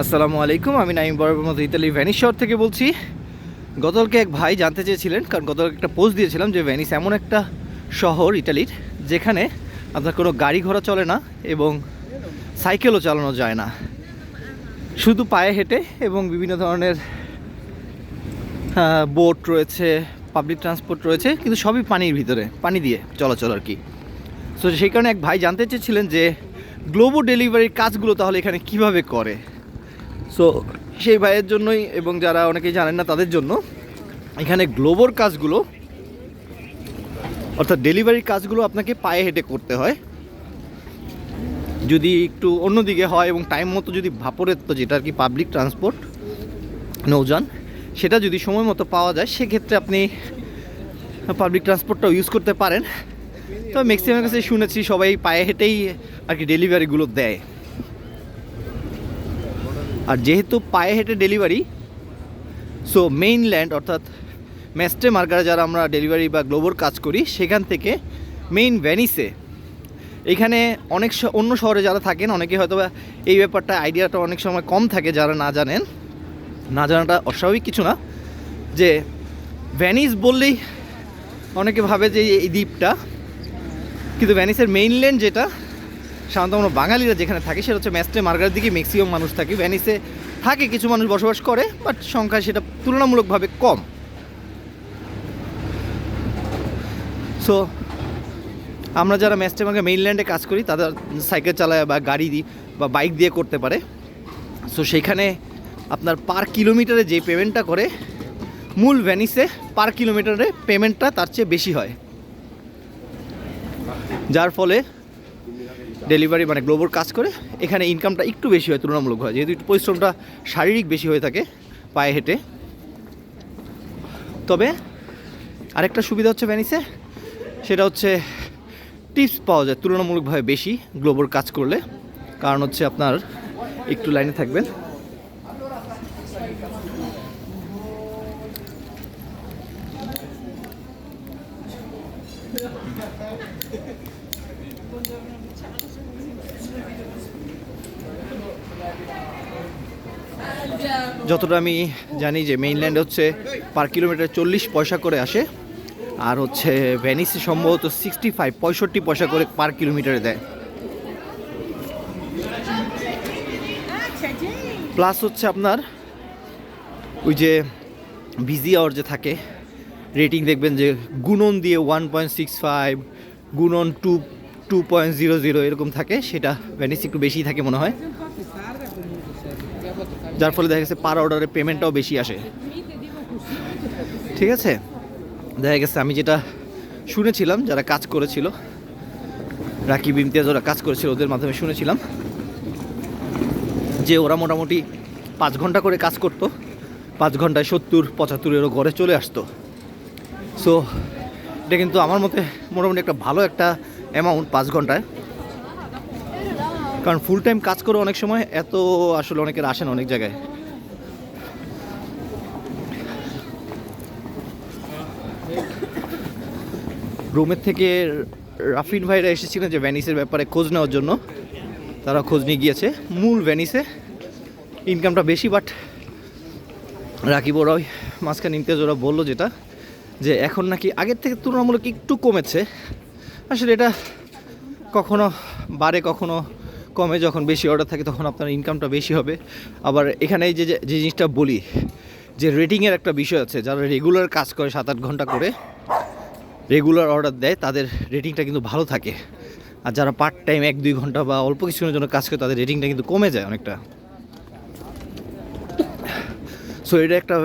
আসসালামু আলাইকুম, আমি নাইম বরাবর ইতালি ভ্যানিস শহর থেকে বলছি। গতকালকে এক ভাই জানতে চেয়েছিলেন, কারণ গতকালকে একটা পোস্ট দিয়েছিলাম যে ভ্যানিস এমন একটা শহর ইটালির যেখানে আপনার কোনো গাড়ি ঘোড়া চলে না এবং সাইকেলও চালানো যায় না। শুধু পায়ে হেঁটে এবং বিভিন্ন ধরনের বোট রয়েছে পাবলিক ট্রান্সপোর্ট রয়েছে, কিন্তু সবই পানির ভিতরে, পানি দিয়ে চলাচল আর কি। সো সেই কারণে এক ভাই জানতে চেয়েছিলেন যে গ্লোবো ডেলিভারির কাজগুলো তাহলে এখানে কীভাবে করে? সো সেই ভাইয়ের জন্যই এবং যারা অনেকেই জানেন না তাদের জন্য এখানে গ্লোবোর কাজগুলো, অর্থাৎ ডেলিভারির কাজগুলো আপনাকে পায়ে হেঁটে করতে হয়। যদি একটু অন্যদিকে হয় এবং টাইম মতো যদি ভাপরের তো যেটা আর কি পাবলিক ট্রান্সপোর্ট নৌযান, সেটা যদি সময় মতো পাওয়া যায়, সেক্ষেত্রে আপনি পাবলিক ট্রান্সপোর্টটাও ইউজ করতে পারেন। তো ম্যাক্সিমাম কাছে শুনেছি সবাই পায়ে হেঁটেই আর কি ডেলিভারিগুলো দেয়। আর যেহেতু পায়ে হেঁটে ডেলিভারি সো মেইনল্যান্ড অর্থাৎ ম্যাস্টে মার্কারে যারা আমরা ডেলিভারি বা গ্লোবোর কাজ করি, সেখান থেকে মেইন ভ্যানিসে এখানে অনেক অন্য শহরে যারা থাকেন অনেকে হয়তো এই ব্যাপারটা আইডিয়াটা অনেক সময় কম থাকে যারা না জানেন। না জানাটা অস্বাভাবিক কিছু না, যে ভ্যানিস বললেই অনেকে ভাবে যে এই দ্বীপটা, কিন্তু ভ্যানিসের মেইনল্যান্ড যেটা সাধারণত আমরা বাঙালিরা যেখানে থাকে, সেটা হচ্ছে ম্যাস্টে, মার্গারের দিকে ম্যাক্সিমাম মানুষ থাকে। ভ্যানিসে থাকে কিছু মানুষ বসবাস করে বাট সংখ্যা সেটা তুলনামূলকভাবে কম। সো আমরা যারা ম্যাস্টে মার্গার মেইনল্যান্ডে কাজ করি, তাদের সাইকেল চালায় বা গাড়ি দিই বা বাইক দিয়ে করতে পারে। সো সেইখানে আপনার পার কিলোমিটারে যে পেমেন্টটা করে, মূল ভ্যানিসে পার কিলোমিটারে পেমেন্টটা তার চেয়ে বেশি হয়। যার ফলে ডেলিভারি মানে গ্লোবোর কাজ করে, এখানে ইনকামটা একটু বেশি হয়, তুলনামূলক হয়। যেহেতু একটু পরিশ্রমটা শারীরিক বেশি হয়ে থাকে পায়ে হেঁটে। তবে আরেকটা সুবিধা হচ্ছে ভ্যানিসে সেটা হচ্ছে টিপস পাওয়া যায়, তুলনামূলকভাবে বেশি গ্লোবোর কাজ করলে। কারণ হচ্ছে আপনার একটু লাইনে থাকবেন। যতটা আমি জানি যে মেইনল্যান্ড হচ্ছে পার কিলোমিটার চল্লিশ পয়সা করে আসে, আর হচ্ছে ভ্যানিসে সম্ভবত সিক্সটি ফাইভ পঁয়ষট্টি পয়সা করে পার কিলোমিটারে দেয়। প্লাস হচ্ছে আপনার ওই যে বিজি আওয়ার যে থাকে রেটিং দেখবেন যে গুণন দিয়ে ওয়ান পয়েন্ট সিক্স ফাইভ গুণন two two point zero zero এরকম থাকে, সেটা ভ্যানিস একটু বেশি থাকে মনে হয়। যার ফলে দেখা গেছে পার অর্ডারে পেমেন্টটাও বেশি আসে। ঠিক আছে? দেখা গেছে আমি যেটা শুনেছিলাম, যারা কাজ করেছিল, রাকিব, ইমতিয়াজ, ওরা কাজ করেছিল, ওদের মাধ্যমে শুনেছিলাম যে ওরা মোটামুটি পাঁচ ঘণ্টা করে কাজ করতো, পাঁচ ঘন্টায় সত্তর, পঁচাত্তরেরও ঘরে চলে আসতো। সো এটা কিন্তু আমার মতে মোটামুটি একটা ভালো একটা অ্যামাউন্ট পাঁচ ঘন্টায়। কারণ ফুল টাইম কাজ করে অনেক সময়, এত আসলে অনেকের আসেন অনেক জায়গায়। রোমের থেকে রাফিন ভাইরা এসেছিলেন যে ভ্যানিসের ব্যাপারে খোঁজ নেওয়ার জন্য। তারা খোঁজ নিয়ে গিয়েছে, মূল ভ্যানিসে ইনকামটা বেশি বাট রাকিব ওই মাঝখানে ইমতিয়াজ ওরা বলল যেটা, যে এখন নাকি আগের থেকে তুলনামূলক একটু কমেছে। আসলে এটা কখনো বাড়ে কখনো কমে যখন বেশি অর্ডার থাকে তখন আপনার ইনকামটা বেশি হবে। আবার এখানে যে যে জিনিসটা বলি, যে রেটিংয়ের একটা বিষয় আছে, যারা রেগুলার কাজ করে সাত আট ঘণ্টা করে রেগুলার অর্ডার দেয়, তাদের রেটিংটা কিন্তু ভালো থাকে। আর যারা পার্ট টাইম এক দুই ঘণ্টা বা অল্প কিছুক্ষণের জন্য কাজ করে, তাদের রেটিংটা কিন্তু কমে যায় অনেকটা। সো এটা একটা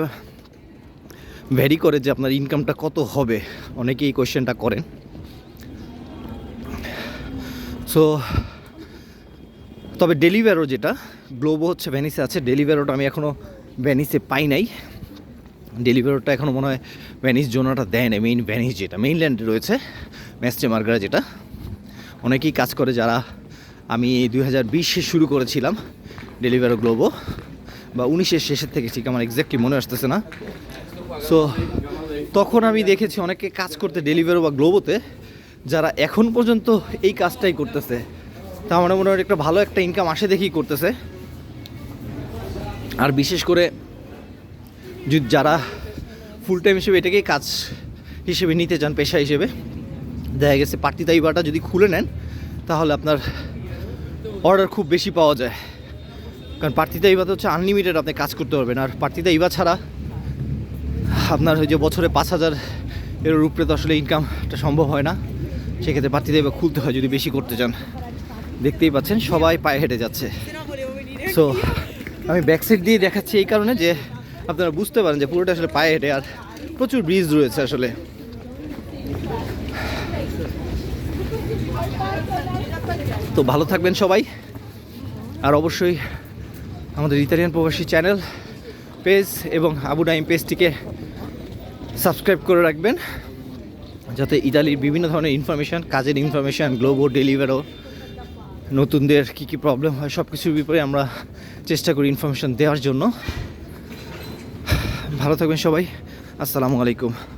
ভ্যারি করে যে আপনার ইনকামটা কত হবে। অনেকেই কোয়েশ্চেনটা করেন। সো তবে ডেলিভারও যেটা গ্লোবো হচ্ছে ভ্যানিসে আছে ডেলিভারোটা আমি এখনও ভ্যানিসে পাই নাই। ডেলিভারোটা এখনও মনে হয় ভ্যানিস জোনাটা দেয় না মেইন ভ্যানিস যেটা মেইনল্যান্ডে রয়েছে ম্যাস্টে মার্গারা যেটা। অনেকেই কাজ করে যারা আমি দুই হাজার বিশে শুরু করেছিলাম ডেলিভারো গ্লোবো বা উনিশের শেষের থেকে ঠিক আমার এক্স্যাক্টলি মনে আসতেছে না। সো তখন আমি দেখেছি অনেকে কাজ করতে ডেলিভারো বা গ্লোবোতে যারা এখন পর্যন্ত এই কাজটাই করতেছে। তা আমার মনে হয় একটা ভালো একটা ইনকাম আসে দেখি করতেছে। আর বিশেষ করে যারা ফুল টাইম হিসেবে এটাকেই কাজ হিসেবে নিতে চান, পেশা হিসেবে, দেখা গেছে পার্টিতা ইবাটা যদি খুলে নেন, তাহলে আপনার অর্ডার খুব বেশি পাওয়া যায়। কারণ পার্টিতা ইবাতে হচ্ছে আনলিমিটেড আপনি কাজ করতে পারবেন। আর পার্টিতা ইবা ছাড়া আপনার ওই যে বছরে পাঁচ হাজার এর উপরে তো আসলে ইনকামটা সম্ভব হয় না। সেক্ষেত্রে পার্টিতা ইবা খুলতে হয় যদি বেশি করতে চান। দেখতেই পাচ্ছেন, সবাই পায়ে হেঁটে যাচ্ছে। সো আমি ব্যাক দিয়ে দেখাচ্ছি এই কারণে যে আপনারা বুঝতে পারেন যে পুরোটা আসলে পায়ে হেঁটে আর প্রচুর ব্রিজ রয়েছে আসলে। তো ভালো থাকবেন সবাই। আর অবশ্যই আমাদের ইতালিয়ান প্রবাসী চ্যানেল পেজ এবং আবু নাইম পেজটিকে সাবস্ক্রাইব করে রাখবেন, যাতে ইতালির বিভিন্ন ধরনের ইনফরমেশান কাজের ইনফরমেশান গ্লোবো ডেলিভারও নতুনদের কি কি প্রবলেম হয় সব কিছুর ব্যাপারে আমরা চেষ্টা করি ইনফরমেশান দেওয়ার জন্য। ভালো থাকবেন সবাই। আসসালামু আলাইকুম।